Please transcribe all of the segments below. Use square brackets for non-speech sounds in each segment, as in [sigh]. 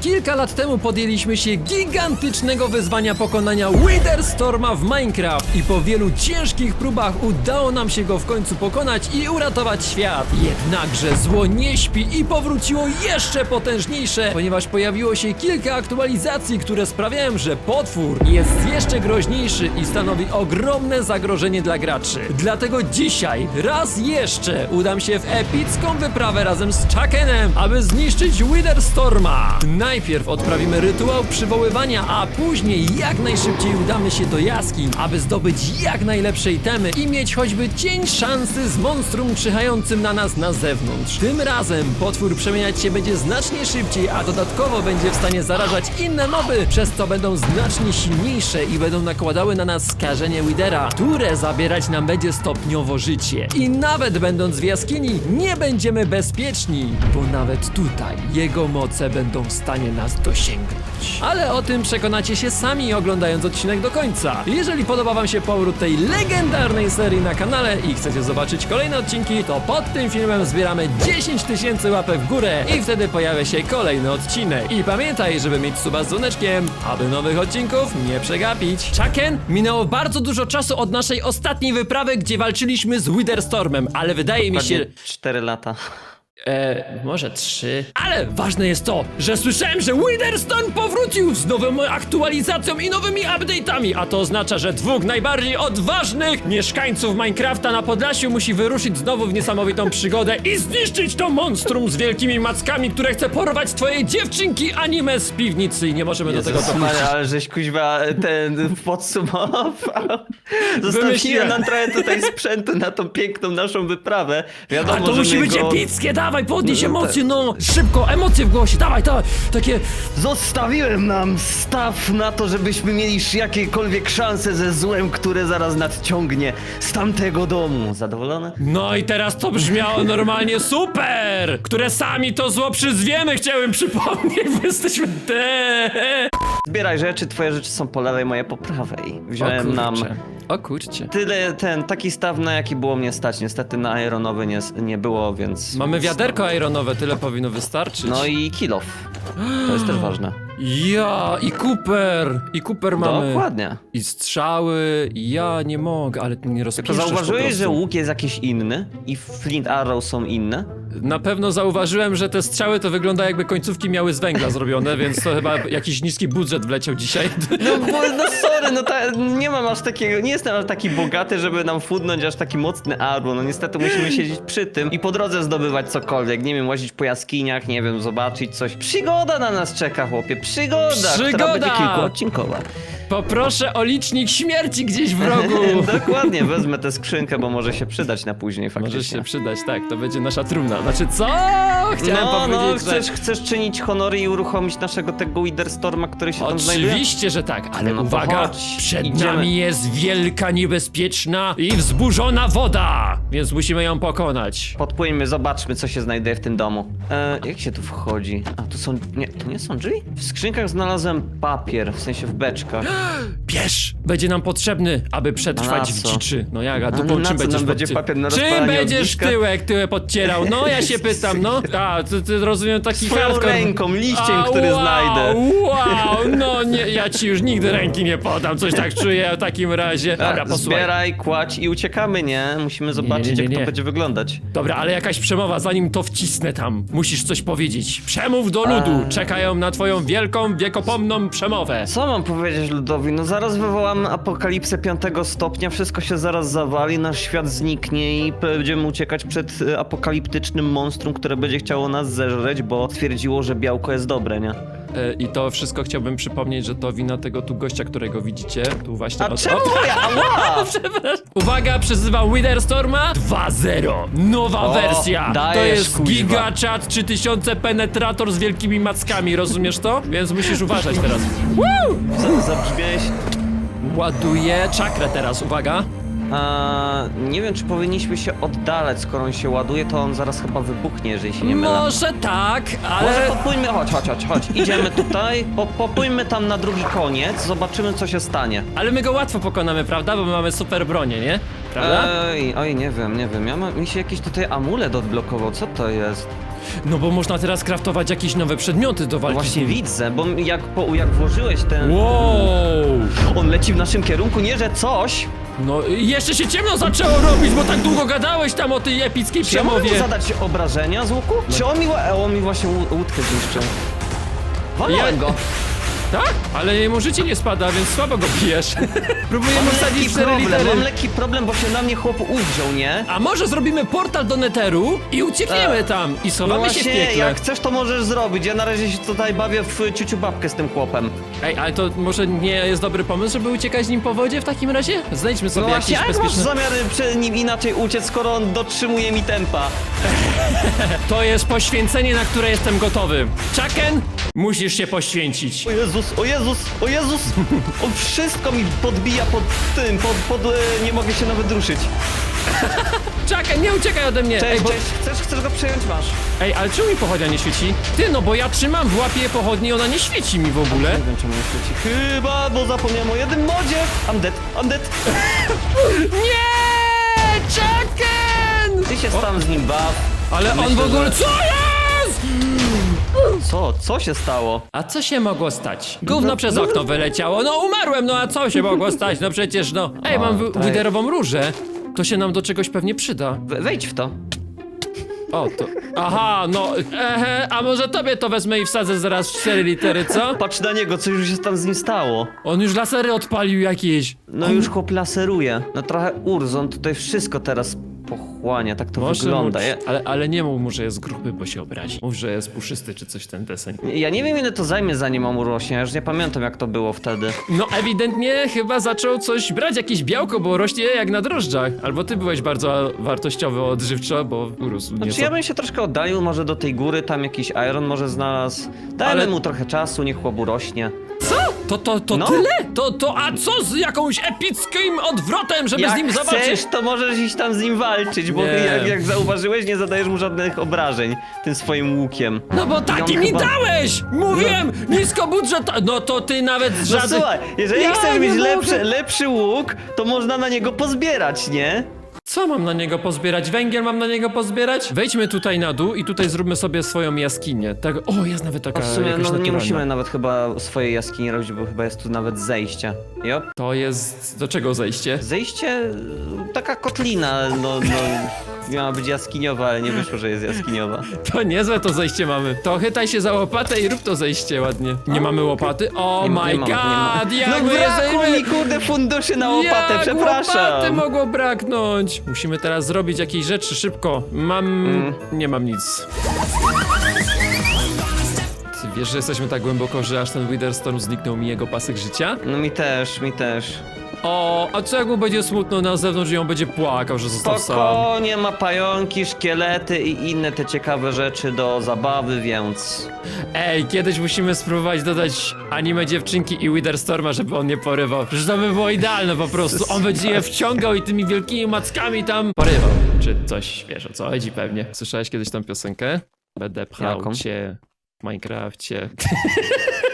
Kilka lat temu podjęliśmy się gigantycznego wyzwania pokonania Wither Storma w Minecraft i po wielu ciężkich próbach udało nam się go w końcu pokonać i uratować świat. Jednakże zło nie śpi i powróciło jeszcze potężniejsze, ponieważ pojawiło się kilka aktualizacji, które sprawiają, że potwór jest jeszcze groźniejszy i stanowi ogromne zagrożenie dla graczy. Dlatego dzisiaj raz jeszcze udam się w epicką wyprawę razem z Chuckenem, aby zniszczyć Wither Storma. Najpierw odprawimy rytuał przywoływania, a później jak najszybciej udamy się do jaskiń, aby zdobyć jak najlepsze itemy i mieć choćby cień szansy z monstrum czyhającym na nas na zewnątrz. Tym razem potwór przemieniać się będzie znacznie szybciej, a dodatkowo będzie w stanie zarażać inne moby, przez co będą znacznie silniejsze i będą nakładały na nas skażenie Widera, które zabierać nam będzie stopniowo życie. I nawet będąc w jaskini, nie będziemy bezpieczni, bo nawet tutaj jego moce będą w stanie nas dosięgnąć. Ale o tym przekonacie się sami oglądając odcinek do końca. Jeżeli podoba wam się powrót tej legendarnej serii na kanale i chcecie zobaczyć kolejne odcinki, to pod tym filmem zbieramy 10 tysięcy łapek w górę i wtedy pojawia się kolejny odcinek. I pamiętaj, żeby mieć suba z dzwoneczkiem, aby nowych odcinków nie przegapić. Chucken, minęło bardzo dużo czasu od naszej ostatniej wyprawy, gdzie walczyliśmy z Witherstormem, ale wydaje mi się... Dokładnie 4 lata. E, może trzy. Ale ważne jest to, że słyszałem, że Witherstorm powrócił z nową aktualizacją i nowymi update'ami, a to oznacza, że dwóch najbardziej odważnych mieszkańców Minecrafta na Podlasiu musi wyruszyć znowu w niesamowitą przygodę i zniszczyć to monstrum z wielkimi mackami, które chce porwać twoje dziewczynki anime z piwnicy i nie możemy do tego Jezus dopuścić. Ale żeś kuźwa ten podsumował. [laughs] Zostawiłem nam trochę tutaj sprzętu na tą piękną naszą wyprawę. Wiadomo, A to musi być go... epickie, dawaj, podnieś No, emocje, no! Szybko, emocje w głosie, dawaj, to, takie... Zostawiłem nam staw na to, żebyśmy mieli jakiekolwiek szanse ze złem, które zaraz nadciągnie z tamtego domu. Zadowolony? No i teraz to brzmiało normalnie [laughs] super! Które sami to zło przyzwiemy, chciałem przypomnieć, bo jesteśmy te. Zbieraj rzeczy, twoje rzeczy są po lewej, moje po prawej. Wziąłem nam O kurczcie. tyle, ten, taki staw, na jaki było mnie stać. Niestety na ironowy nie, nie było, więc... Mamy wiaderko ironowe, tyle powinno wystarczyć. No i kilof. To jest też [gasps] ważne. Ja, i Cooper! I Cooper mamy. Dokładnie. I strzały, ja nie mogę, ale ty nie Tylko rozpiszesz zauważyłeś, że łuk jest jakiś inny i flint arrow są inne? Na pewno zauważyłem, że te strzały to wygląda jakby końcówki miały z węgla zrobione, więc to chyba jakiś niski budżet wleciał dzisiaj. [laughs] No bo, no sorry, no ta, nie mam aż takiego, nie jestem aż taki bogaty, żeby nam fudnąć aż taki mocny arrow. No niestety musimy siedzieć przy tym i po drodze zdobywać cokolwiek. Nie wiem, łazić po jaskiniach, nie wiem, zobaczyć coś. Przygoda na nas czeka, chłopie, przygoda, która Przygoda! będzie kilkuodcinkowa. Poproszę o licznik śmierci gdzieś w rogu. [laughs] Dokładnie, wezmę tę skrzynkę, bo może się przydać na później faktycznie. Może się przydać, tak, to będzie nasza trumna. Znaczy, co? Chciałem no, no, powiedzieć, że... chcesz, chcesz czynić honory i uruchomić naszego tego Witherstorma, który się tam znajduje? Oczywiście, że tak, ale No uwaga, chodź, przed idziemy. nami jest wielka, niebezpieczna i wzburzona woda, więc musimy ją pokonać. Podpłyńmy, zobaczmy, co się znajduje w tym domu. E, jak się tu wchodzi? A, tu są... Nie, to nie są drzwi? W skrzynkach znalazłem papier, w sensie w beczkach. [gasps] Bierz! Będzie nam potrzebny, aby przetrwać w co? dziczy. No jak, a A dupą na czym co będziesz nam będzie podci- papier na Czym rozpalanie będziesz ogniska? tyłek, tyłek podcierał? No ja się pytam, no. [laughs] A, ty, ty rozumiem taki Swoją hardcore. ręką, liściem, A, który wow, znajdę. Wow, [laughs] no nie, ja ci już nigdy ręki nie podam, coś tak czuję w takim razie. Dobra, A, posłuchaj. Zbieraj, kładź i uciekamy, nie? Musimy zobaczyć, nie, jak nie. to będzie wyglądać. Dobra, ale jakaś przemowa, zanim to wcisnę tam. Musisz coś powiedzieć. Przemów do ludu. Czekają na twoją wielką, wiekopomną przemowę. Co mam powiedzieć ludowi? No zaraz wywołamy apokalipsę piątego stopnia, wszystko się zaraz zawali, nasz świat zniknie i będziemy uciekać przed e, apokaliptycznym monstrum, które będzie chciało nas zeżreć, bo stwierdziło, że białko jest dobre, nie? E, I to wszystko chciałbym przypomnieć, że to wina tego tu gościa, którego widzicie. Tu właśnie. A od- czemu ja? Ała! Przepraszam. Uwaga, przyzywam Witherstorma 2.0. Nowa O, wersja. to dajesz, jest kuźwa. GigaChat 3000 penetrator z wielkimi mackami, rozumiesz to? Więc musisz uważać teraz. Zabrzmiałeś... Ładuję czakrę teraz, uwaga. Nie wiem, czy powinniśmy się oddalać, skoro on się ładuje, to on zaraz chyba wybuchnie, jeżeli się nie mylę. Może tak, ale... Może popójmy, chodź, chodź, chodź, chodź. Idziemy tutaj, po, popójmy tam na drugi koniec, zobaczymy co się stanie. Ale my go łatwo pokonamy, prawda? Bo my mamy super bronię, nie? Prawda? Ej, oj, nie wiem, nie wiem. Ja mi się jakiś tutaj amulet odblokował, co to jest? No bo można teraz kraftować jakieś nowe przedmioty do walki Właśnie widzę, bo jak, po, jak włożyłeś ten... Wow! On leci w naszym kierunku, nie że coś. No i jeszcze się ciemno zaczęło robić, bo tak długo gadałeś tam o tej epickiej Czy ja mogę mu przemowie. zadać obrażenia z łuku? Czy on mi, ła- e, on mi właśnie łu- łódkę zniszczył? Walałem Ja- go. Tak? Ale jemu życie nie spada, więc słabo go bijesz. [laughs] Próbujemy Mam wsadzić lekki cztery problem, litery. mam lekki problem, bo się na mnie chłop uwziął, nie? A może zrobimy portal do Netheru i uciekniemy E, tam i No schowamy się w właśnie, piekle. jak chcesz to możesz zrobić. Ja na razie się tutaj bawię w ciuciu babkę z tym chłopem. Ej, ale to może nie jest dobry pomysł, żeby uciekać z nim po wodzie w takim razie? Znajdźmy No sobie właśnie, jakieś jak masz bezpieczne... zamiary przed nim inaczej uciec, skoro on dotrzymuje mi tempa? [laughs] To jest poświęcenie, na które jestem gotowy. Chucken, musisz się poświęcić. O Jezus, o Jezus, o Jezus! On wszystko mi podbija pod tym, pod, pod e, nie mogę się nawet ruszyć. Chucken, nie uciekaj ode mnie. Cześć, Ej, bo... cześć, chcesz, chcesz go przejąć? Masz. Ej, ale czemu mi pochodnia nie świeci? Ty, no bo ja trzymam w łapie pochodni i ona nie świeci mi w ogóle. Nie wiem czemu nie świeci. Chyba, bo zapomniałem o jednym modzie. I'm dead, I'm dead. [laughs] Nie! Chucken! Ty się tam z nim baw. Ale on Myślę, w ogóle... że- Co jest? Co? Co się stało? A co się mogło stać? Gówno przez okno wyleciało. No umarłem, no a co się mogło stać? No przecież no. Ej, mam wi- tak. widerową różę. To się nam do czegoś pewnie przyda. We- Wejdź w to. O, to... Aha, no... Ehe, a może tobie to wezmę i wsadzę zaraz w cztery litery, co? Patrz na niego, co już się tam z nim stało. On już lasery odpalił jakieś. No już chłop laseruje. No trochę Urzon tutaj wszystko teraz pochłania, tak to wygląda. Mu, Ja, ale, ale nie mów mu, że jest gruby, bo się obrazi. Mów, że jest puszysty czy coś ten deseń. ja nie wiem ile to zajmie zanim on urośnie, ja już nie pamiętam jak to było wtedy. No ewidentnie chyba zaczął coś brać, jakieś białko, bo rośnie jak na drożdżach. Albo ty byłeś bardzo wartościowy odżywczo, bo urósł Znaczy nieco. ja bym się troszkę oddalił może do tej góry, tam jakiś iron może znalazł. Dajmy Ale- mu trochę czasu, niech chłop urośnie. To, to, to No. tyle? To, to, a co z jakąś epickim odwrotem, żeby Jak z nim zobaczyć? chcesz, to możesz iść tam z nim walczyć, bo Nie. jak, jak zauważyłeś, nie zadajesz mu żadnych obrażeń tym swoim łukiem. No bo taki on mi chyba- dałeś! Mówiłem, nisko budżet, no to ty nawet No żaden... słuchaj, jeżeli Ja chcesz nie mieć mogę. lepszy, lepszy łuk, to można na niego pozbierać, nie? Co mam na niego pozbierać? Węgiel mam na niego pozbierać? Wejdźmy tutaj na dół i tutaj zróbmy sobie swoją jaskinię. Tak, o, jest nawet taka W sumie jakaś no, nie naturalna. musimy nawet chyba swojej jaskini robić, bo chyba jest tu nawet zejście. Jop. To jest... do czego zejście? Zejście, y, taka kotlina, no, no, [laughs] miała być jaskiniowa, ale nie wyszło, że jest jaskiniowa. [laughs] To niezłe to zejście mamy. To chytaj się za łopatę i rób to zejście ładnie. Nie mamy łopaty? Oh Nie, my nie mam, nie mam. god! Jak No my brakło jesteśmy... mi kurde funduszy na łopatę, Jak przepraszam. łopaty mogło braknąć? Musimy teraz zrobić jakieś rzeczy szybko. Mam... Mm. nie mam nic. Ty wiesz, że jesteśmy tak głęboko, że aż ten Witherstorm zniknął mi jego pasek życia? No mi też, mi też. O, a co jak mu będzie smutno na zewnątrz i on będzie płakał, że został sam? Spokojnie, ma pająki, szkielety i inne te ciekawe rzeczy do zabawy, więc... Ej, kiedyś musimy spróbować dodać anime dziewczynki i Witherstorma, żeby on nie porywał. Przecież to by było idealne po prostu. On będzie je wciągał i tymi wielkimi mackami tam porywał. Czy coś, wiesz o co chodzi pewnie. Słyszałeś kiedyś tą piosenkę? Będę pchał Jaką? cię w Minecrafcie. [laughs]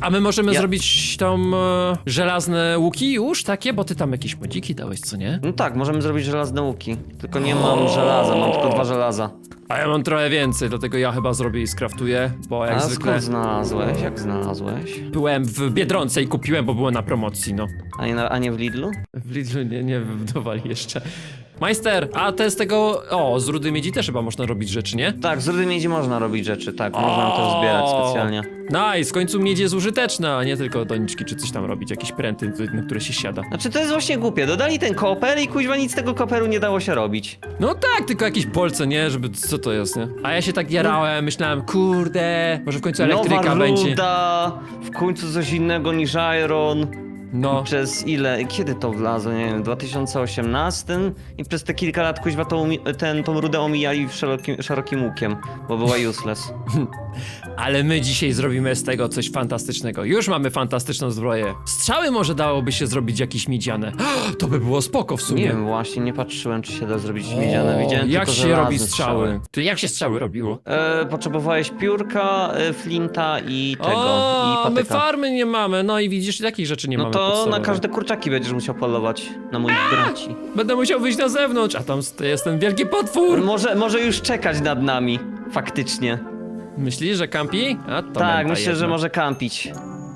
A my możemy Ja- zrobić tą e, żelazne łuki już takie, bo ty tam jakieś modziki dałeś, co nie? No tak, możemy zrobić żelazne łuki. Tylko nie mam żelaza, mam tylko dwa żelaza. A ja mam trochę więcej, dlatego ja chyba zrobię i skraftuję, bo jak A zwykle skąd znalazłeś? Jak znalazłeś? byłem w Biedronce i kupiłem, bo było na promocji, no. A nie, na, a nie w Lidlu? W Lidlu nie, nie wybudowali jeszcze. Majster, a te z tego... O, z rudy miedzi też chyba można robić rzeczy, nie? Tak, z rudy miedzi można robić rzeczy, tak. Można to zbierać O! specjalnie. Nice, w końcu miedź jest użyteczna, a nie tylko doniczki czy coś tam robić, jakieś pręty, na które się siada. Znaczy to jest właśnie głupie. Dodali ten koper i kuźwa nic z tego koperu nie dało się robić. No tak, tylko jakieś bolce, nie? Żeby, co to jest, nie? A ja się tak jarałem, myślałem, kurde, może w końcu elektryka Nowa będzie. ruda, w końcu coś innego niż Iron. No, Przez ile? Kiedy to wlazło? Nie wiem, w 2018? I przez te kilka lat kuźwa tą, ten, tą rudę omijali szerokim, szerokim łukiem, bo była useless. [laughs] ale my dzisiaj zrobimy z tego coś fantastycznego. Już mamy fantastyczną zbroję. Strzały może dałoby się zrobić jakieś miedziane. [gasps] To by było spoko w sumie. Nie wiem, właśnie nie patrzyłem, czy się da zrobić miedziane. Widziałem Jak tylko się robi żelazne strzały? To jak się strzały robiło? E, potrzebowałeś piórka, e, flinta i tego, O, i my patyka. farmy nie mamy, no i widzisz, takich rzeczy nie No mamy to na każde kurczaki będziesz musiał polować. Na moich braci. Będę musiał wyjść na zewnątrz, a tam jest ten wielki potwór. Może, może już czekać nad nami. Faktycznie. Myślisz, że kampi? A to tak, myślę, że jedna. może kampić.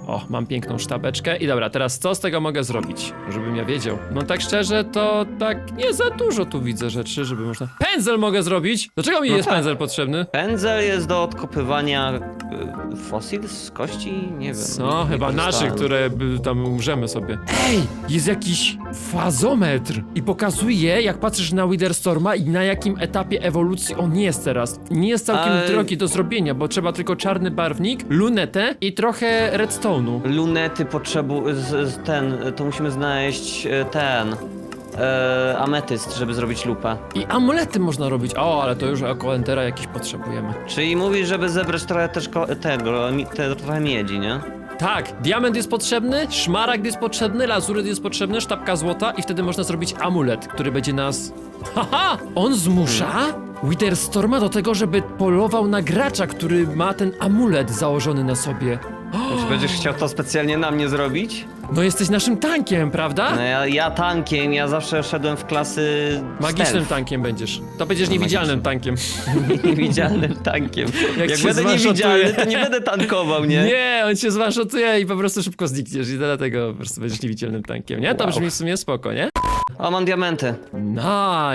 O, mam piękną sztabeczkę i dobra, teraz co z tego mogę zrobić, żebym ja wiedział? No tak szczerze, to tak nie za dużo tu widzę rzeczy, żeby można... Pędzel mogę zrobić! Do czego mi No jest tak. pędzel potrzebny? Pędzel jest do odkopywania y, fosil z kości? Nie wiem. Co? Nie Chyba korzystałem. naszych, które by tam umrzemy sobie. Ej, jest jakiś fazometr i pokazuje, jak patrzysz na Witherstorma i na jakim etapie ewolucji on jest teraz. Nie jest całkiem Ale- drogi do zrobienia, bo trzeba tylko czarny barwnik, lunetę i trochę redstone'u. Lunety potrzebu... Z, z ten... To musimy znaleźć e, ten... E, ametyst, żeby zrobić lupę. I amulety można robić. O, ale to już jako entera jakiś potrzebujemy. Czyli mówisz, żeby zebrać trochę też ko- tego, mi- te, trochę miedzi, nie? Tak, diament jest potrzebny, szmaragd jest potrzebny, lazuryt jest potrzebny, sztabka złota i wtedy można zrobić amulet, który będzie nas... Haha! On zmusza Witherstorma do tego, żeby polował na gracza, który ma ten amulet założony na sobie. Czy będziesz chciał to specjalnie na mnie zrobić? No jesteś naszym tankiem, prawda? No ja, ja tankiem, ja zawsze szedłem w klasy Magicznym stealth. tankiem będziesz. To będziesz niewidzialnym tankiem. [laughs] Niewidzialnym tankiem. Jak się będę niewidzialny, to nie będę tankował, nie? Nie, on cię zwanshotuje i po prostu szybko znikniesz i dlatego po prostu będziesz niewidzialnym tankiem, nie? To Wow. brzmi w sumie spoko, nie? O, mam diamenty. Nice, Od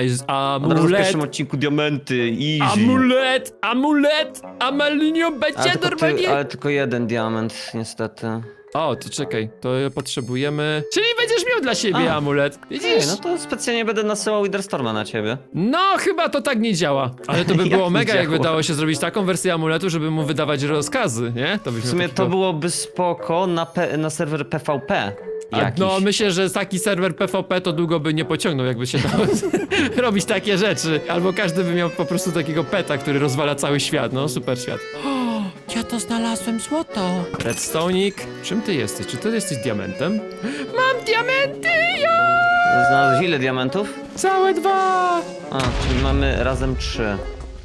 razu w amulet. pierwszym odcinku diamenty, easy. Amulet, amulet, Amelinio będzie ale tylko, normalnie. ty, ale tylko jeden diament, niestety. O, to czekaj, to potrzebujemy. Czyli będziesz miał dla siebie A. amulet. Ej, Widzisz? no to specjalnie będę nasyłał Witherstorma na ciebie. No, chyba to tak nie działa. Ale to by [laughs] Jak było nie mega, jakby działa? dało się zrobić taką wersję amuletu, żeby mu wydawać rozkazy, nie? To byśmy W sumie to byłoby spoko na, P, na serwer PvP. A, Jakiś. No, myślę, że taki serwer PvP to długo by nie pociągnął, jakby się dało [laughs] robić takie rzeczy. Albo każdy by miał po prostu takiego peta, który rozwala cały świat. No, super świat. Ja to znalazłem złoto. Redstone'ik. Czym ty jesteś? Czy ty jesteś diamentem? Mam diamenty, ja! Znalazłeś ile diamentów? Całe dwa! A, czyli mamy razem trzy.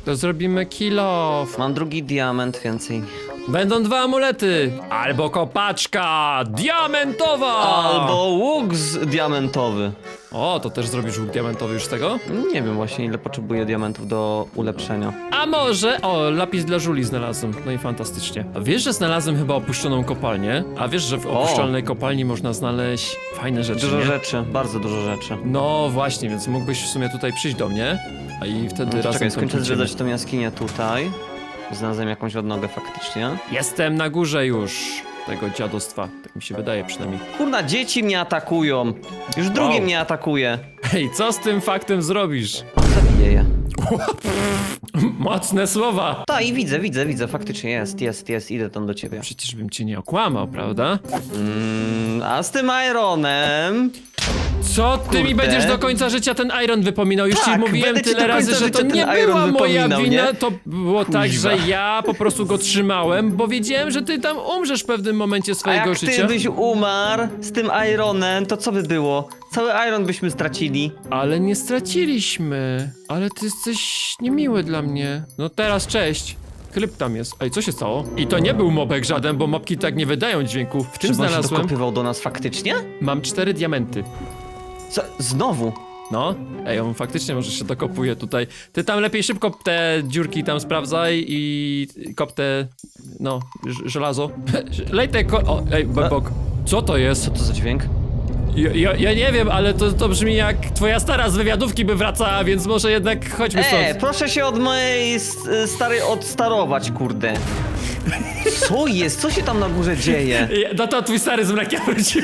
To zrobimy kill off. Mam drugi diament więcej. Będą dwa amulety. Albo kopaczka diamentowa! Albo łuk z diamentowy. O, to też zrobisz łuk diamentowy już z tego? Nie wiem właśnie ile potrzebuję diamentów do ulepszenia. A może... O, lapis dla żuli znalazłem. No i fantastycznie. A wiesz, że znalazłem chyba opuszczoną kopalnię? A wiesz, że w O. opuszczalnej kopalni można znaleźć fajne rzeczy, Dużo nie? rzeczy, bardzo dużo rzeczy. No właśnie, więc mógłbyś w sumie tutaj przyjść do mnie, a i wtedy No razem czekaj, skończę kończymy. zwiedzać tą jaskinię tutaj. Znalazłem jakąś odnogę faktycznie. Jestem na górze już tego dziadostwa. Tak mi się wydaje przynajmniej. Kurna, dzieci mnie atakują. Już drugie Wow. mnie atakuje. Hej, co z tym faktem zrobisz? Zabiję je. [laughs] Mocne słowa! Tak, i widzę, widzę, widzę, faktycznie jest, jest, jest, idę tam do ciebie. Przecież bym cię nie okłamał, prawda? Mm, a z tym Ironem? Co ty mi Kurde. będziesz do końca życia ten Iron wypominał? Już ci Tak, mówiłem będę ci tyle do końca razy, że to życia nie ten była Iron moja wypominał, wina. nie? To było tak, Kuźwa. że ja po prostu go trzymałem, bo wiedziałem, że ty tam umrzesz w pewnym momencie A swojego jak życia. ty byś umarł z tym Ironem, to co by było? Cały Iron byśmy stracili. Ale nie straciliśmy. Ale ty jesteś niemiły dla mnie. No teraz cześć. Kryp tam jest. Ej, co się stało? I to nie był mobek żaden, bo mobki tak nie wydają dźwięku. W tym Czy on się znalazłem. dokopywał do nas faktycznie? Mam cztery diamenty. Co? Znowu? No, ej, on faktycznie może się dokopuje tutaj. Ty tam lepiej szybko te dziurki tam sprawdzaj i kop te, no, żelazo. [laughs] Lej te ko- o, ej, bok. Co to jest? Co to za dźwięk? Ja, ja, ja nie wiem, ale to, to brzmi jak twoja stara z wywiadówki by wracała, więc może jednak chodźmy stąd. E, proszę się od mojej starej odstarować, kurde. Co jest? Co się tam na górze dzieje? [laughs] Ja- No to twój stary z mlekiem wrócił.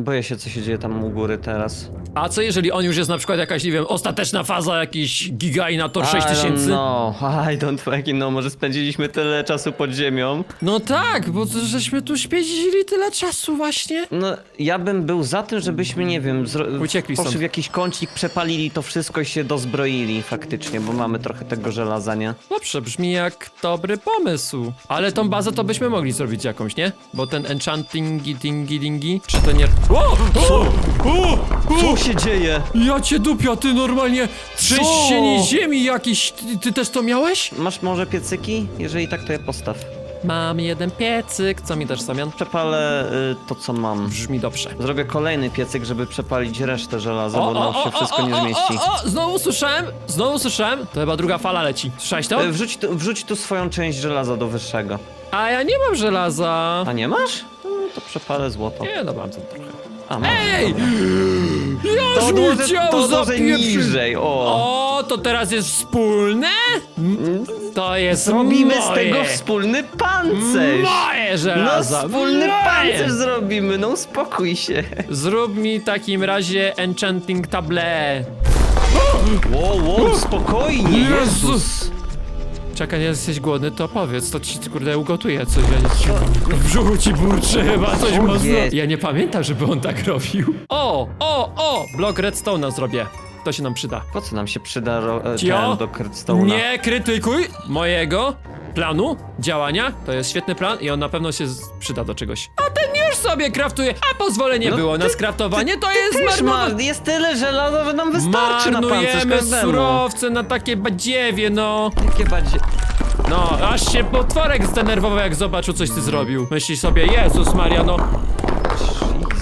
Boję się, co się dzieje tam u góry teraz. A co jeżeli on już jest na przykład jakaś, nie wiem, ostateczna faza, jakiś gigainator 6000? No, I don't fucking know, może spędziliśmy tyle czasu pod ziemią. No tak, bo to, żeśmy tu spędzili tyle czasu właśnie. No, ja bym był za tym, żebyśmy, nie wiem, zro- Uciekli poszli stąd. w jakiś kącik, przepalili to wszystko i się dozbroili faktycznie, bo mamy trochę tego żelaza, nie? Dobrze, brzmi jak dobry pomysł. Ale tą bazę to byśmy mogli zrobić jakąś, nie? Bo ten enchantingi dingi dingi, czy to nie... O! O! O! Co się dzieje? Ja cię dupia, ty normalnie trzęsienie ziemi jakiś, ty, ty też to miałeś? Masz może piecyki? Jeżeli tak, to je postaw. Mam jeden piecyk. Co mi dasz, Samian? Przepalę y, to, co mam. Brzmi dobrze. Zrobię kolejny piecyk, żeby przepalić resztę żelaza, bo nam się wszystko nie zmieści. O, o, znowu słyszałem, znowu słyszałem. To chyba druga fala leci. Słyszałeś to? Y, Wrzuć tu, wrzuć tu swoją część żelaza do wyższego. A ja nie mam żelaza. A nie masz? No, to przepalę złoto. Nie, no mam to trochę. A, masz. Ej! Już To ciał to odłożę zapieprzy- niżej, o. O, to teraz jest wspólne? M- To jest Zrobimy moje. z tego wspólny pancerz. Moje No żelaza. wspólny moje. pancerz zrobimy, no uspokój się. Zrób mi w takim razie enchanting table. Wow, wow, spokojnie, Jezus. Czekaj, nie jesteś głodny, to powiedz, to ci kurde ugotuję coś. Ja nie ci... W brzuchu ci burczy chyba coś mocno. Ja nie pamiętam, żeby on tak robił. O, o, o! Blok redstone'a zrobię. To się nam przyda. Po co nam się przyda ro- Cio? ten do Redstone'a? Nie krytykuj mojego planu działania. To jest świetny plan i on na pewno się z- przyda do czegoś. A ten już sobie kraftuje, a pozwolenie No było ty- na skraftowanie, to jest Też jest tyle żelaza, że nam wystarczy na pancerz Marnujemy każdemu. surowce na takie badziewie, no. Jakie badzie... No, aż się potworek zdenerwował, jak zobaczył, coś ty zrobił. Myśli sobie, Jezus Maria, no.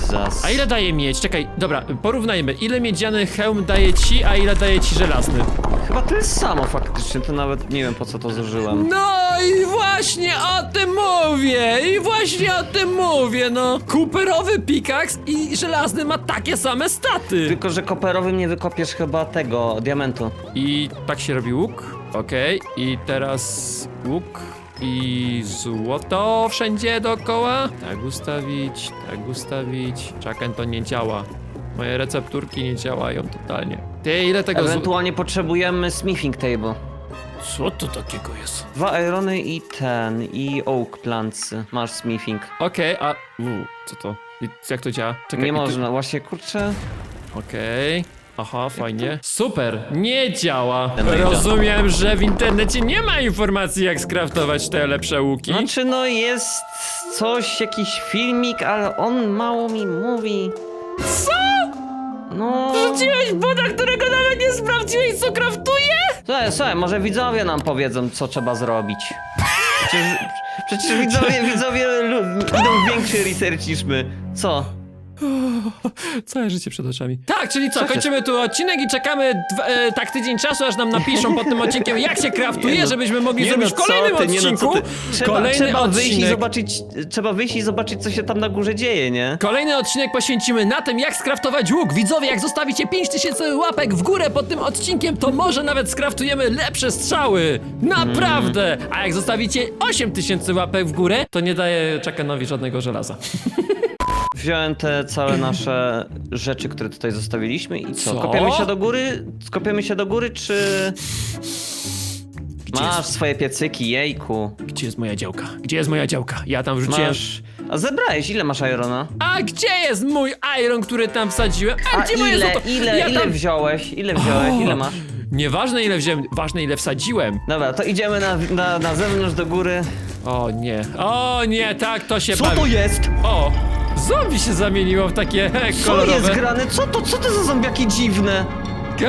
Jesus. A ile daje miedź? Czekaj, dobra, porównajmy. Ile miedziany hełm daje ci, a ile daje ci żelazny? Chyba to jest samo faktycznie, to nawet nie wiem po co to zużyłem. No i właśnie o tym mówię! I właśnie o tym mówię, no! Cooperowy pickaxe i żelazny ma takie same staty! Tylko, że koperowym nie wykopiesz chyba tego, diamentu. I tak się robi łuk. Okej, i teraz łuk i złoto wszędzie dookoła. Tak ustawić, tak ustawić. Czekaj, to nie działa. Moje recepturki nie działają totalnie. Ty, ile tego zł... Ewentualnie potrzebujemy smithing table. Co to takiego jest? Dwa irony i ten, i oak plancy. Masz smithing. Okej, a... U, co to? I jak to działa? Czekaj, Nie i ty- można, właśnie kurczę. Okej. Aha, fajnie. Super, nie działa. Rozumiem, że w internecie nie ma informacji, jak skraftować te lepsze łuki. Znaczy no jest coś, jakiś filmik, ale on mało mi mówi. Co? No... Rzuciłeś buda, którego nawet nie sprawdziłeś, co kraftuje? Słuchaj, słuchaj, może widzowie nam powiedzą, co trzeba zrobić. Przecież, przecież widzowie, widzowie lu- idą w większy research niż my. Co? [laughs] Całe życie przed oczami. Tak, czyli co, kończymy tu odcinek i czekamy dwa, e, tak tydzień czasu, aż nam napiszą pod tym odcinkiem, jak się kraftuje, no. żebyśmy mogli zrobić no, w kolejnym ty, no, odcinku. ty. Trzeba, kolejny trzeba wyjść i odcinek. zobaczyć, trzeba wyjść i zobaczyć, co się tam na górze dzieje, nie? Kolejny odcinek poświęcimy na tym, jak skraftować łuk. Widzowie, jak zostawicie 5000 łapek w górę pod tym odcinkiem, to może nawet skraftujemy lepsze strzały. Naprawdę! A jak zostawicie 8000 łapek w górę, to nie daje Czekanowi żadnego żelaza. [laughs] Wziąłem te całe nasze rzeczy, które tutaj zostawiliśmy i co? Co? Kopiemy się do góry? Skopiemy się do góry, czy... Gdzie Masz jest, swoje piecyki, jejku. gdzie jest moja działka? Gdzie jest moja działka? Ja tam wrzuciłem... Masz... A zebrałeś, ile masz Irona? A gdzie jest mój iron, który tam wsadziłem? A, A gdzie moje ile, złoto? ile, ja ile tam... wziąłeś? Ile wziąłeś? O! Ile masz? Nieważne ile wziąłem, ważne ile wsadziłem. Dobra, to idziemy na, na, na zewnątrz do góry. O nie, o nie, tak to się Co bawi. to jest? O, zombie się zamieniło w takie [laughs] Co kolorowe. jest grane? Co to, co to za zombiaki dziwne?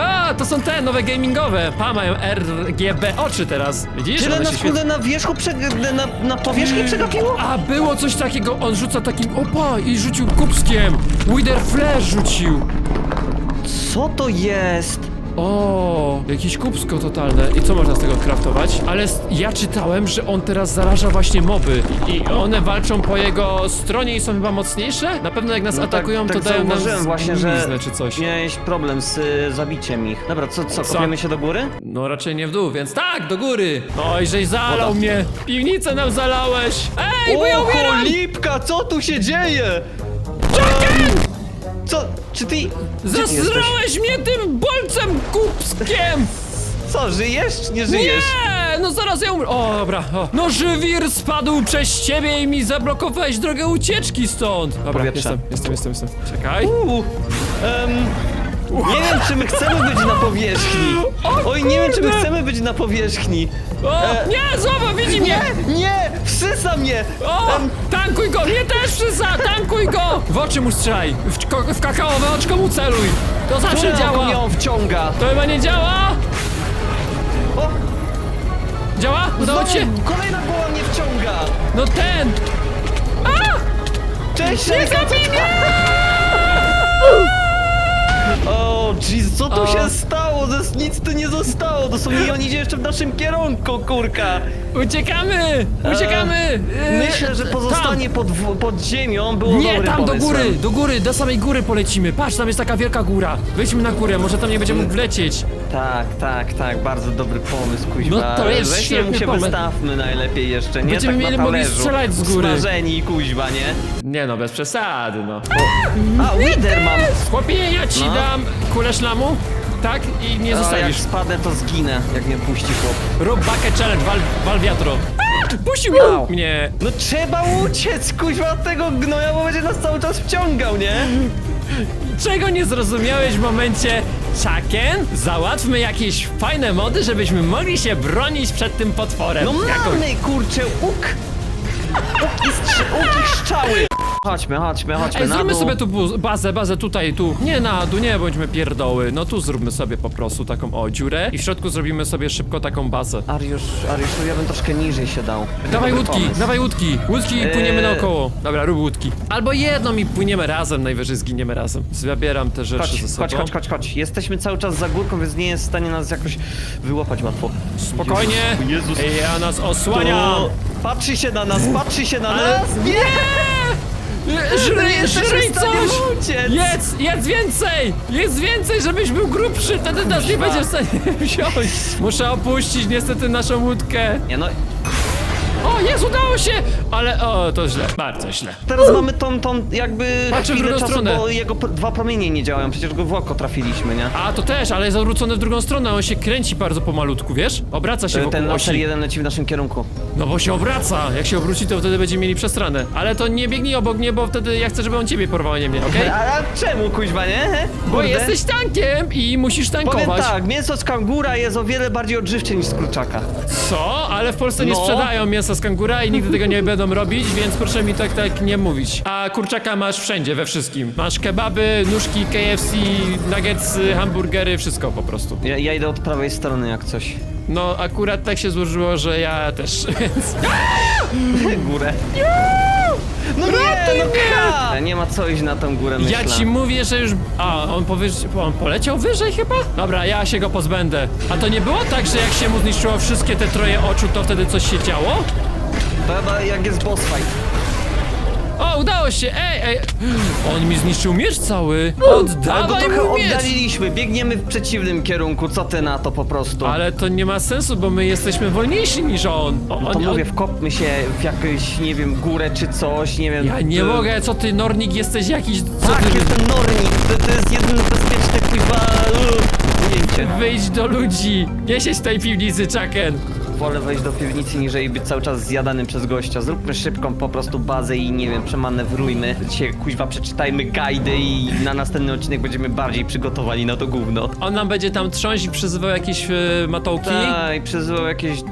A, to są te nowe gamingowe. Pa, mają RGB oczy teraz. Widzisz? Tyle One na się skórę na wierzchu, prze, na, na powierzchni przegapiło? A było coś takiego, on rzuca takim, opa, i rzucił kubskiem. Wither Flash rzucił. Co to jest? O, jakieś kubsko totalne. I co można z tego kraftować? Ale ja czytałem, że on teraz zaraża właśnie moby. I one walczą po jego stronie i są chyba mocniejsze? Na pewno jak nas No atakują, tak, to tak dają nam właśnie, że czy coś. miałeś problem z y, zabiciem ich. Dobra, co, co, Co? kopiemy się do góry? No raczej nie w dół, więc tak, do góry. Oj, żeś zalał mnie. Piwnicę nam zalałeś. Ej, bo ja umieram. lipka, co tu się dzieje? Co? Czy ty... Zasrałeś mnie tym bolcem kubskiem! Co, żyjesz czy nie żyjesz? Nie! No zaraz ja umrę. O, dobra. O. No żywir spadł przez ciebie i mi zablokowałeś drogę ucieczki stąd. Dobra, Powietrze. jestem, jestem, jestem, jestem. Czekaj. Uuu, em, nie wiem, czy my chcemy być na powierzchni. Oj, nie wiem, czy my chcemy być na powierzchni. O, E, nie, zobacz, widzi mnie! Nie, nie, wsysa mnie. O, Em, tankuj go, mnie też przyza, tankuj go! W oczy mu strzelaj, w, ko- w kakaowe oczko mu celuj. To zawsze które oko działa. mnie on wciąga? To chyba nie działa? O, Działa? Udało ci się? Znowu Kolejna głowa mnie wciąga! No ten! Cześć, Nie Szelka, zabij mnie! O, jeez, co tu O. się stało? Zas- Nic tu nie zostało. Dosłownie on idzie jeszcze w naszym kierunku, kurka. Uciekamy! Uciekamy! Eee, Myślę, że pozostanie pod, w- pod ziemią było Tam. Nie, dobrym tam do pomysłem. góry, do góry, do samej góry polecimy. Patrz, tam jest taka wielka góra. Wejdźmy na górę, może tam nie będzie mógł wlecieć. Tak, tak, tak, bardzo dobry pomysł, kuźwa. No to jest Weźmy świetny mu się pomysł. wystawmy najlepiej jeszcze, nie? Będziemy tak mieli na mogli talerzu. strzelać z góry. Smażeni, kuźwa, nie? Nie no, bez przesady, no. A, Wither mam! Chłopie, ja ci No. dam kulę szlamu, tak? I nie O, jak zostawisz. spadnę, to zginę, jak mnie puści chłop. Rób bucket challenge, wal, wal wiatro. Puścił Au. mnie! No trzeba uciec, kuźwa, od tego gnoja, bo będzie nas cały czas wciągał, nie? Czego nie zrozumiałeś w momencie Chaken? Załatwmy jakieś fajne mody, żebyśmy mogli się bronić przed tym potworem. No mamy, kurczę, łuk! Łuk i, strzy- łuk i strzały! Chodźmy, chodźmy, chodźmy Ej, na zróbmy dół. sobie tu bazę, bazę tutaj, tu. Nie na dół, nie bądźmy pierdoły. No tu zróbmy sobie po prostu taką o dziurę i w środku zrobimy sobie szybko taką bazę. Ariusz, Ariuszu, ja bym troszkę niżej się dał. Dawaj Dobry łódki, pomysł. dawaj łódki. Łódki i Eee. płyniemy naokoło. Dobra, rób łódki. Albo jedną i płyniemy razem, najwyżej zginiemy razem. Zabieram te rzeczy Chodź, ze sobą. chodź, chodź, chodź, chodź. Jesteśmy cały czas za górką, więc nie jest w stanie nas jakoś wyłapać łatwo. Spokojnie, Jezus. Ej, ja nas osłaniam. To... Patrzy się na nas, patrzy się na Ale- nas! Nie! Żryj, jesteśmy żryj w stanie coś! uciec. Jedz, jedz więcej! Jedz więcej, żebyś był grubszy, wtedy nas nie Kuźwa. będzie w stanie [laughs] wziąć. Muszę opuścić niestety naszą łódkę. Nie no, O, jest, udało się! Ale, o, to źle, bardzo źle. teraz mamy tą, tą jakby Patrzę w chwilę drugą czasu, stronę. bo jego p- dwa promienie nie działają, przecież go w oko trafiliśmy, nie? A, to też, ale jest odwrócony w drugą stronę, on się kręci bardzo pomalutku, wiesz? Obraca się wokół Ten laser osi. jeden leci w naszym kierunku. No bo się obraca, jak się obróci, to wtedy będziemy mieli przestranę. Ale to nie biegnij obok mnie, bo wtedy ja chcę, żeby on ciebie porwał, a nie mnie, okej? [laughs] A, czemu, kuźwa, nie? Bo Kurde. jesteś tankiem i musisz Powiem tankować. tak, mięso z kangura jest o wiele bardziej odżywcze niż z kurczaka. Co? Ale w Polsce nie No. sprzedają mięsa z kangura i nigdy tego nie będą robić, więc proszę mi tak tak nie mówić. A kurczaka masz wszędzie, we wszystkim. Masz kebaby, nóżki, KFC, nuggetsy, hamburgery, wszystko po prostu. Ja, ja idę od prawej strony jak coś. No akurat tak się złożyło, że ja też, [laughs] więc... [laughs] Górę. No nie, no ka! Nie ma co iść na tą górę, myślę. Ja ci mówię, że już... A, on, powyż... on poleciał wyżej chyba? Dobra, ja się go pozbędę. A to nie było tak, że jak się mu zniszczyło wszystkie te troje oczu, to wtedy coś się działo? To chyba jak jest boss fight. O, udało się! Ej, ej! On mi zniszczył miecz cały! Ale go Oddawaj trochę mój miecz! oddaliliśmy, biegniemy w przeciwnym kierunku, co ty na to po prostu? Ale to nie ma sensu, bo my jesteśmy wolniejsi niż on. O, To on, mówię, on... wkopmy się w jakąś, nie wiem, górę czy coś, nie wiem. Ja nie y, mogę, co ty, Nornik, jesteś jakiś... Co Tak, ty... jestem Nornik, to, to jest jedyny bezpieczny kuźwa y, ujęcie. Wyjdź do ludzi! Nie siedź w tej piwnicy! Wolę wejść do piwnicy, niżeli być cały czas zjadanym przez gościa. Zróbmy szybką po prostu bazę i nie wiem, przemanewrujmy. Dzisiaj kuźwa przeczytajmy guidy i na następny odcinek będziemy bardziej przygotowani na to gówno. On nam będzie tam trząść i przyzywał jakieś e, matołki, Tak, i przyzywał jakieś y,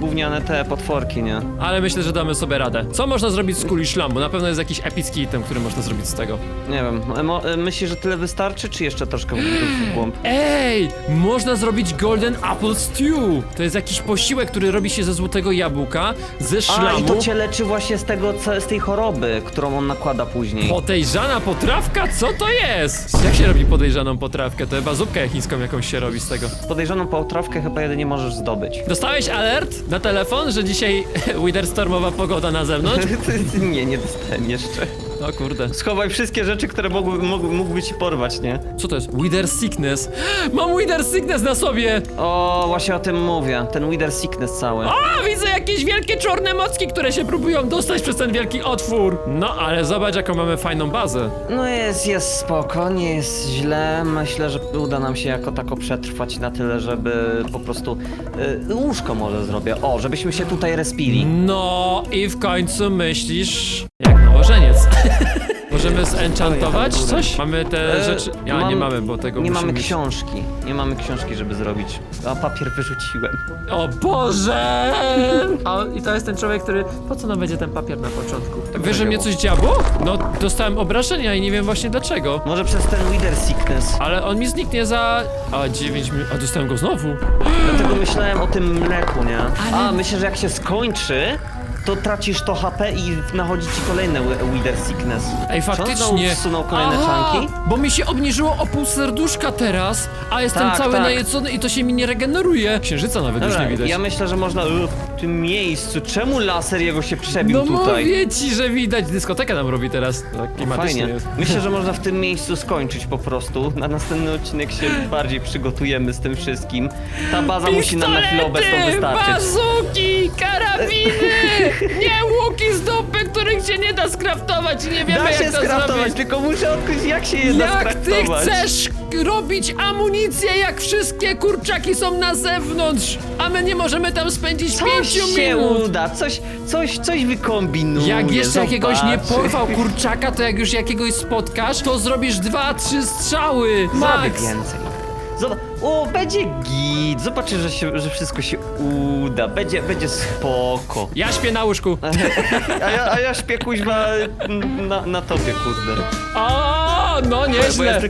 gówniane te potworki, nie? ale myślę, że damy sobie radę. Co można zrobić z kuli szlamu? Na pewno jest jakiś epicki item, który można zrobić z tego. Nie wiem, emo- y, myślisz, że tyle wystarczy, czy jeszcze troszkę w, w [gasps] głąb? Ej! Można zrobić Golden Apple Stew! To jest jakiś posiłek, który robi się ze złotego jabłka, ze A, szlamu. i to cię leczy właśnie z tego, co, z tej choroby, którą on nakłada później. Podejrzana potrawka? Co to jest? Jak się robi podejrzaną potrawkę? To chyba zupkę chińską jakąś się robi z tego. Podejrzaną potrawkę chyba jedynie możesz zdobyć. Dostałeś alert na telefon, że dzisiaj [laughs] witherstormowa pogoda na zewnątrz? [laughs] nie, nie dostałem jeszcze. O kurde. Schowaj wszystkie rzeczy, które mogły, mógł, mógłby ci porwać, nie? Co to jest? Wither sickness. Mam wither sickness na sobie! O, właśnie o tym mówię. Ten Wither Sickness cały. A, widzę jakieś wielkie czarne mocki, które się próbują dostać przez ten wielki otwór. No, ale zobacz, jaką mamy fajną bazę. No jest, jest spoko, nie jest źle. Myślę, że uda nam się jako tako przetrwać na tyle, żeby po prostu y, łóżko może zrobię. O, żebyśmy się tutaj respili. No i w końcu myślisz jak nowożeniec. [laughs] [laughs] możemy zenchantować coś? Mamy te E, rzeczy... Ja nie mam- mamy, bo tego Nie musimy mamy mieć. książki. Nie mamy książki, żeby zrobić. A papier wyrzuciłem. O Boże! [laughs] A, I to jest ten człowiek, który... Po co nam będzie ten papier na początku? Wiesz, że mnie coś działo? No, dostałem obrażenia i nie wiem właśnie dlaczego. Może przez ten Wither Sickness. Ale on mi zniknie za... A, 9 minut... A, dostałem go znowu? Dlatego myślałem o tym mleku, nie? [gasps] A, myślę, że jak się skończy, to tracisz to HP i nachodzi ci kolejne wi- Wither Sickness. Ej, faktycznie. wsunął kolejne Aha, czanki? Bo mi się obniżyło o pół serduszka teraz, a jestem Tak, cały tak. najedzony i to się mi nie regeneruje. Księżyca nawet już Dobra, nie widać. ja myślę, że można y, w tym miejscu. Czemu laser jego się przebił No tutaj? mówię ci, że widać. Dyskotekę nam robi teraz. Tak klimatycznie Fajnie. jest. Myślę, że można w tym miejscu skończyć po prostu. Na następny odcinek się [laughs] bardziej przygotujemy z tym wszystkim. Ta baza musi nam na chwilę obecną wystarczyć. bazuki, karabiny, [laughs] nie łuki z dupy, których się nie da skraftować i nie wiemy Da jak się to skraftować, zrobić. tylko muszę odkryć jak się je da Jak ty skraftować. chcesz robić amunicję, jak wszystkie kurczaki są na zewnątrz, a my nie możemy tam spędzić Coś pięciu się minut. uda, coś, coś, coś wykombinuję. Jak jeszcze jakiegoś nie zobaczy. porwał kurczaka, to jak już jakiegoś spotkasz, to zrobisz dwa, trzy strzały. Zrobię Max! więcej. O, będzie git. Zobaczysz, że, się, że wszystko się uda. Będzie, będzie spoko. Ja śpię na łóżku. A ja, a ja śpię kuźwa na, na tobie, kurde. O, no Bo ja nieźle.